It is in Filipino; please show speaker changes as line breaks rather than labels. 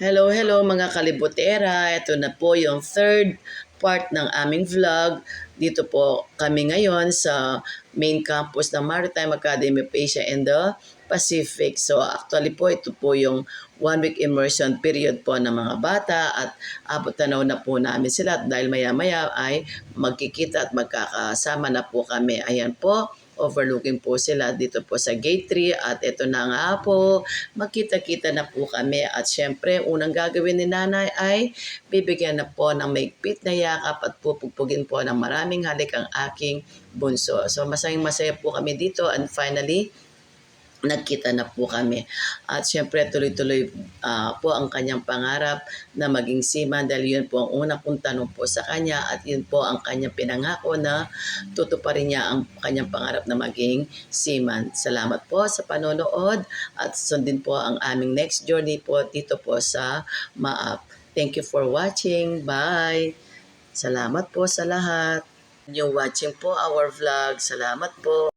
Hello, hello mga kalibutera. Ito na po yung third part ng aming vlog. Dito po kami ngayon sa main campus ng Maritime Academy of Asia and the Pacific. So actually po ito po yung one week immersion period po ng mga bata at abot tanaw na po namin sila at dahil maya maya ay magkikita at magkakasama na po kami. Ayan po, overlooking po sila dito po sa gate 3 at ito na nga po, magkita-kita na po kami at syempre unang gagawin ni nanay ay bibigyan na po ng maigpit na yakap at pupugpugin po ng maraming halik ang aking bunso. So masayang masaya po kami dito and finally nagkita na po kami. At syempre tuloy-tuloy ah, po ang kanyang pangarap na maging seaman dahil yun po ang unang kong tanong po sa kanya at yun po ang kanyang pinangako na tutuparin niya ang kanyang pangarap na maging seaman. Salamat po sa panonood at sundin po ang aming next journey po dito po sa Maap. Thank you for watching. Bye! Salamat po sa lahat. You watching po our vlog. Salamat po.